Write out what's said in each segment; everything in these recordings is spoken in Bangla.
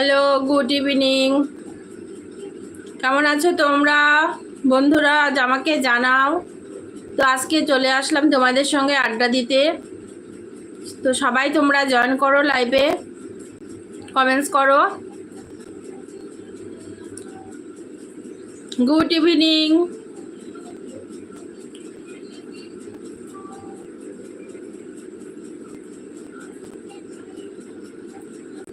হ্যালো গুড ইভিনিং কেমন আছো তোমরা? বন্ধুরা, আজ আমাকে জানাও। তো আজকে চলে আসলাম তোমাদের সঙ্গে আড্ডা দিতে। তো সবাই তোমরা জয়েন করো লাইভে কমেন্টস করো। গুড ইভিনিং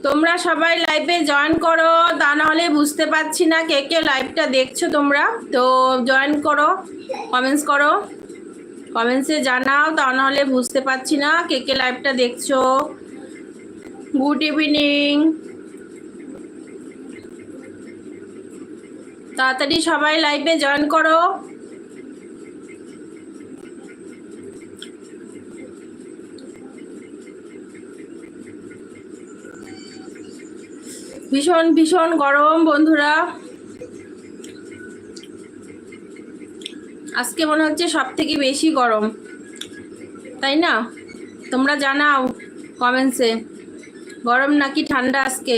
তোমরা সবাই লাইভে জয়েন করো, তা নাহলে বুঝতে পারছি না কে কে লাইভটা দেখছ তোমরা। তো জয়েন করো কমেন্টস করো কমেন্টসে জানাও, তা নাহলে বুঝতে পারছি না কে কে লাইভটা দেখছ। গুড ইভিনিং তাড়াতাড়ি সবাই লাইভে জয়েন করো। ভীষণ ভীষণ গরম, বন্ধুরা। আজকে মনে হচ্ছে সব থেকে বেশি গরম। তাই না? তোমরা জানাও কমেন্টসে। গরম নাকি ঠান্ডা আজকে?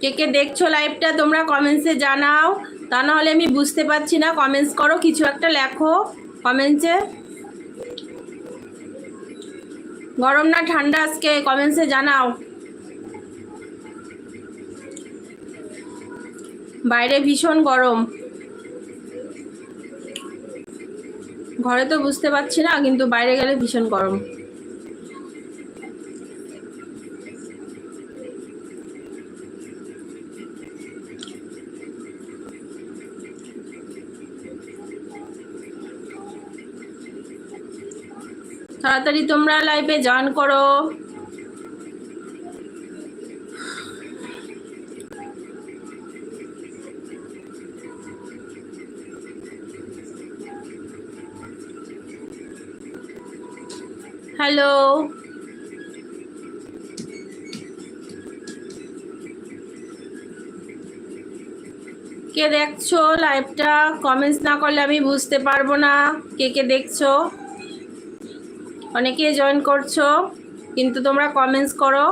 কে কে দেখছ লাইভটা, তোমরা কমেন্টসে জানাও। তা নাহলে আমি বুঝতে পারছি না। কমেন্টস করো, কিছু একটা লেখো কমেন্টসে। গরম না ঠান্ডা আজকে? কমেন্টসে জানাও। বাইরে ভীষণ গরম। ঘরে তো বুঝতে পারছি না, কিন্তু বাইরে গেলে ভীষণ গরম। তাড়াতাড়ি তোমরা লাইভে জয়েন করো। হ্যালো কে দেখছ লাইভটা কমেন্টস না করলে আমি বুঝতে পারব না। কে কে দেখছ? অনেকে জয়েন করছ, কিন্তু তোমরা কমেন্টস করো।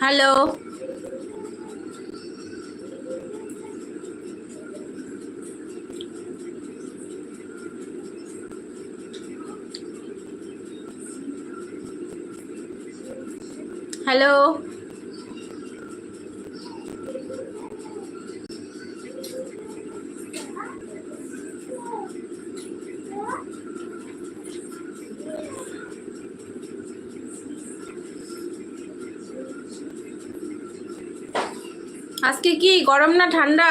হ্যালো হ্যালো আজকে কি? গরম না ঠান্ডা?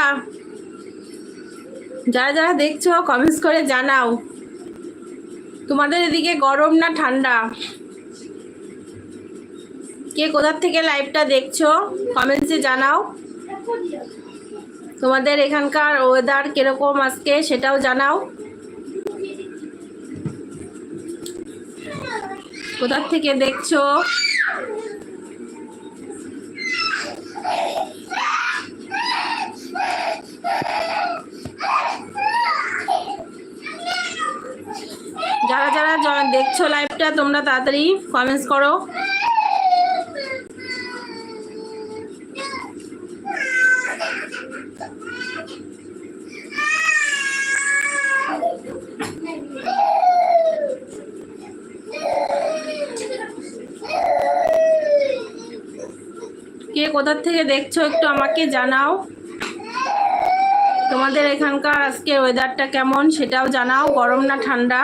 যারা যারা দেখছ কমেন্টস করে জানাও। তোমাদের এদিকে গরম না ঠান্ডা? কে কোথার থেকে লাইভটা দেখছ কমেন্টসে জানাও। তোমাদের এখানকার ওয়েদার কীরকম আজকে, সেটাও জানাও। কোথার থেকে দেখছ? যারা যারা দেখছ লাইভটা তোমরা তাড়াতাড়ি কমেন্টস করো। কে কোথার থেকে দেখছ একটু আমাকে জানাও। তোমাদের এখানকার আজকে ওয়েদারটা কেমন সেটাও জানাও গরম না ঠান্ডা?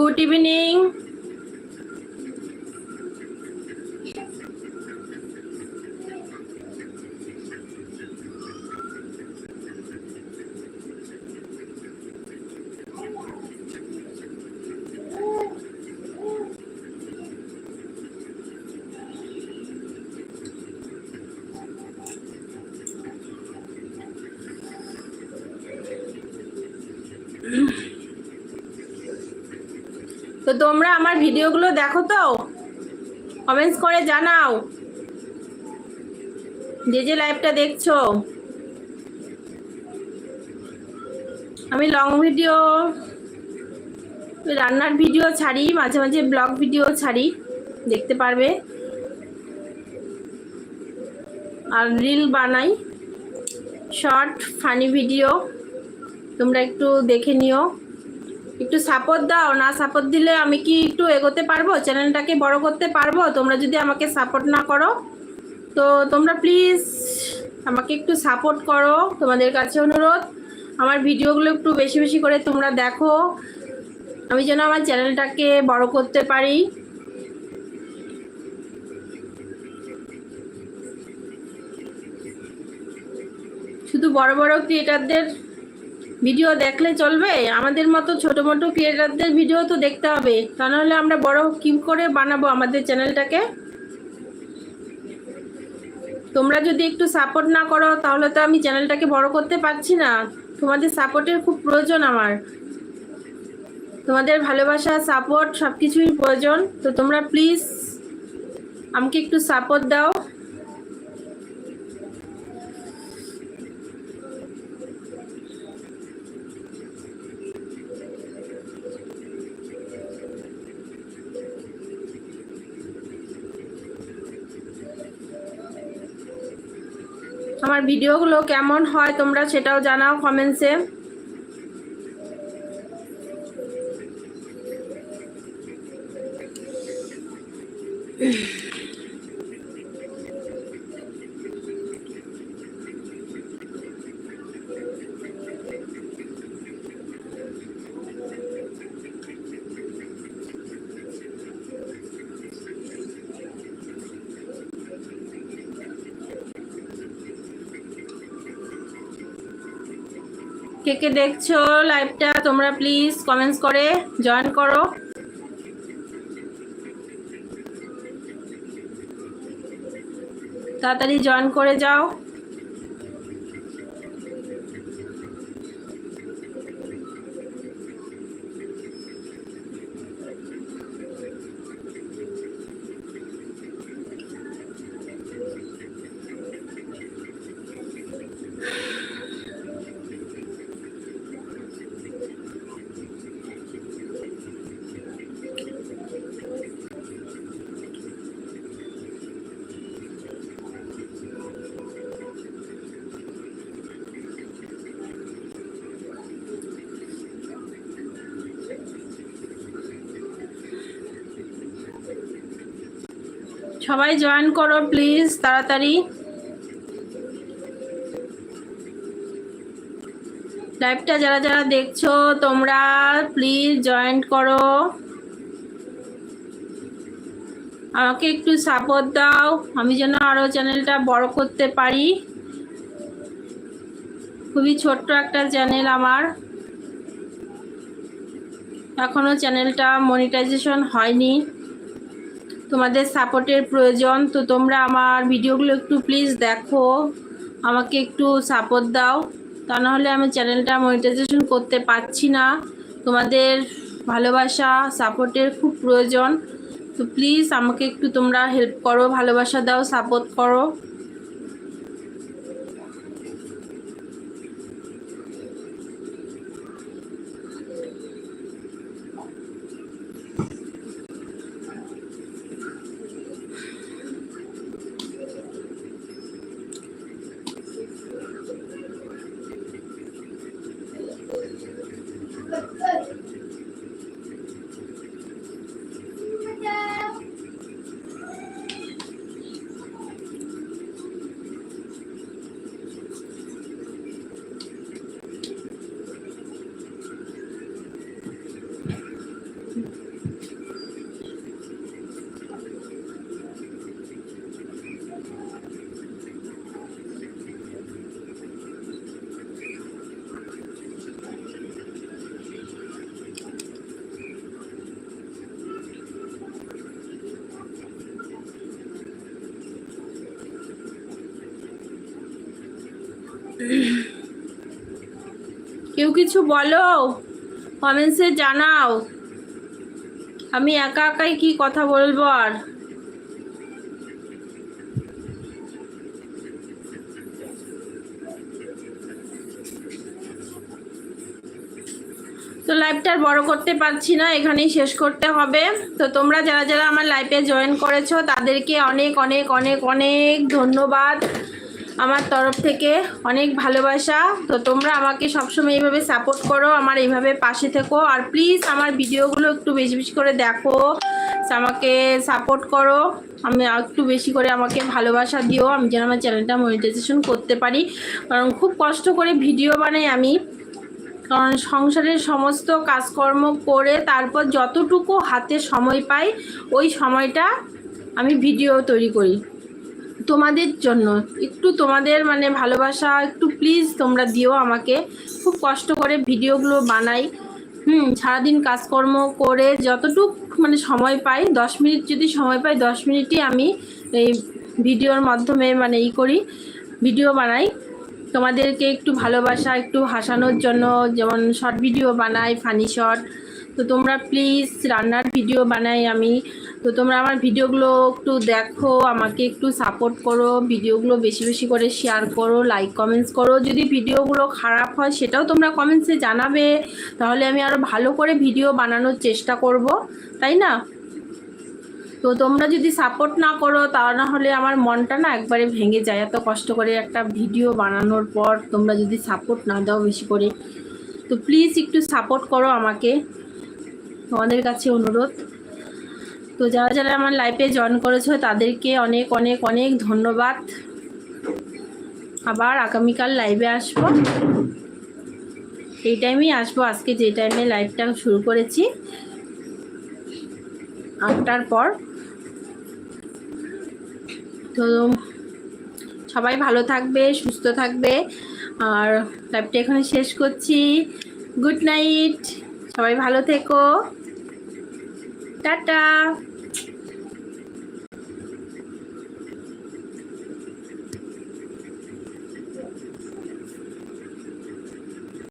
গুড ইভিনিং তো তোমরা আমার ভিডিওগুলো দেখো তো। কমেন্টস করে জানাও। যে যে লাইভটা দেখছ। আমি লং ভিডিও রান্নার ভিডিও ছাড়ি, মাঝে মাঝে ব্লগ ভিডিও ছাড়ি, দেখতে পারবে। আর রিল বানাই শর্ট ফানি ভিডিও তোমরা একটু দেখে নিও। একটু সাপোর্ট দাও, না সাপোর্ট দিলে আমি কি একটু এগোতে পারব? চ্যানেলটাকে বড় করতে পারব? তোমরা যদি আমাকে সাপোর্ট না করো, তো তোমরা প্লিজ আমাকে একটু সাপোর্ট করো। তোমাদের কাছে অনুরোধ, আমার ভিডিওগুলো একটু বেশি বেশি করে তোমরা দেখো। আমি যেন আমার চ্যানেলটাকে বড় করতে পারি। শুধু বড় বড় ক্রিয়েটারদের ভিডিও দেখলে চলবে? আমাদের মতো ছোট মোটো ক্রিয়েটারদের ভিডিও তো দেখতে হবে। তা নাহলে আমরা বড় কি করে বানাবো আমাদের চ্যানেলটাকে তোমরা যদি একটু সাপোর্ট না করো, তাহলে তো আমি চ্যানেলটাকে বড় করতে পারছি না। তোমাদের সাপোর্টের খুব প্রয়োজন আমার। তোমাদের ভালোবাসা সাপোর্ট সব কিছুই প্রয়োজন। তো তোমরা প্লিজ আমাকে একটু সাপোর্ট দাও। আমার ভিডিওগুলো কেমন হয় তোমরা সেটাও জানাও কমেন্টসে কে কে দেখছ লাইভটা তোমরা প্লিজ কমেন্টস করে জয়েন করো। তাড়াতাড়ি জয়েন করে যাও। সবাই জয়েন করো প্লিজ তাড়াতাড়ি। লাইভটা যারা যারা দেখছ, তোমরা প্লিজ জয়েন করো। আমাকে একটু সাপোর্ট দাও, আমি যেন আরও চ্যানেলটা বড় করতে পারি। খুবই ছোট্ট একটা চ্যানেল আমার। এখনও চ্যানেলটা মনিটাইজেশন হয়নি। তোমাদের সাপোর্টের প্রয়োজন। তো তোমরা আমার ভিডিওগুলো একটু প্লিজ দেখো। আমাকে একটু সাপোর্ট দাও। তা নাহলে আমি চ্যানেলটা মনিটাইজেশন করতে পারছি না। তোমাদের ভালোবাসা সাপোর্টের খুব প্রয়োজন। তো প্লিজ আমাকে একটু তোমরা হেল্প করো, ভালোবাসা দাও সাপোর্ট করো। কেউ কিছু বলো? কমেন্টসে জানাও। আমি একা একাই কি কথা বলব আর? তো লাইভটা বড় করতে পারছি না, এখানেই শেষ করতে হবে। তো তোমরা যারা যারা আমার লাইভে জয়েন করেছ, তাদেরকে অনেক অনেক অনেক অনেক ধন্যবাদ। আমার তরফ থেকে অনেক ভালোবাসা। তো তোমরা আমাকে সবসময় এইভাবে সাপোর্ট করো, আমার এইভাবে পাশে থেকো। আর প্লিজ আমার ভিডিওগুলো একটু বেশি বেশি করে দেখো। আমাকে সাপোর্ট করো। আমি একটু বেশি করে আমাকে ভালোবাসা দিও। আমি যেন আমার চ্যানেলটা মনিটাইজেশন করতে পারি। কারণ খুব কষ্ট করে ভিডিও বানাই আমি। কারণ সংসারের সমস্ত কাজকর্ম করে তারপর যতটুকু হাতে সময় পাই, ওই সময়টা আমি ভিডিও তৈরি করি। তোমাদের জন্য। একটু তোমাদের মানে ভালোবাসা, একটু প্লিজ তোমরা দিও আমাকে। খুব কষ্ট করে ভিডিওগুলো বানাই। হুম, সারাদিন কাজকর্ম করে যতটুক মানে সময় পাই, দশ মিনিট যদি সময় পাই, দশ মিনিটই আমি এই ভিডিওর মাধ্যমে মানে ই করি, ভিডিও বানাই। তোমাদেরকে একটু ভালোবাসা, একটু হাসানোর জন্য যেমন শর্ট ভিডিও বানাই ফানি শর্ট তো তোমরা প্লিজ রান্নার ভিডিও বানাই আমি। তো তোমরা আমার ভিডিওগুলো একটু দেখো, আমাকে একটু সাপোর্ট করো ভিডিওগুলো বেশি বেশি করে শেয়ার করো লাইক কমেন্টস করো। যদি ভিডিওগুলো খারাপ হয়, সেটাও তোমরা কমেন্টসে জানাবে। তাহলে আমি আরও ভালো করে ভিডিও বানানোর চেষ্টা করব, তাই না? তো তোমরা যদি সাপোর্ট না করো, তা না হলে আমার মনটা না একবারে ভেঙে যায়। এত কষ্ট করে একটা ভিডিও বানানোর পর তোমরা যদি সাপোর্ট না দাও বেশি করে, তো প্লিজ একটু সাপোর্ট করো আমাকে। তোমাদের কাছে অনুরোধ। তো যারা যারা আমার লাইফে জয়েন করেছ, তাদেরকে অনেক অনেক অনেক ধন্যবাদ। আবার আগামীকাল লাইভে আসব। এই টাইমেই আসব, আজকে যে টাইমে লাইভটা শুরু করেছি। আটটার পর। তো সবাই ভালো থাকবে, সুস্থ থাকবে। আর লাইভটা এখানে শেষ করছি। গুড নাইট সবাই ভালো থেকো। টাটা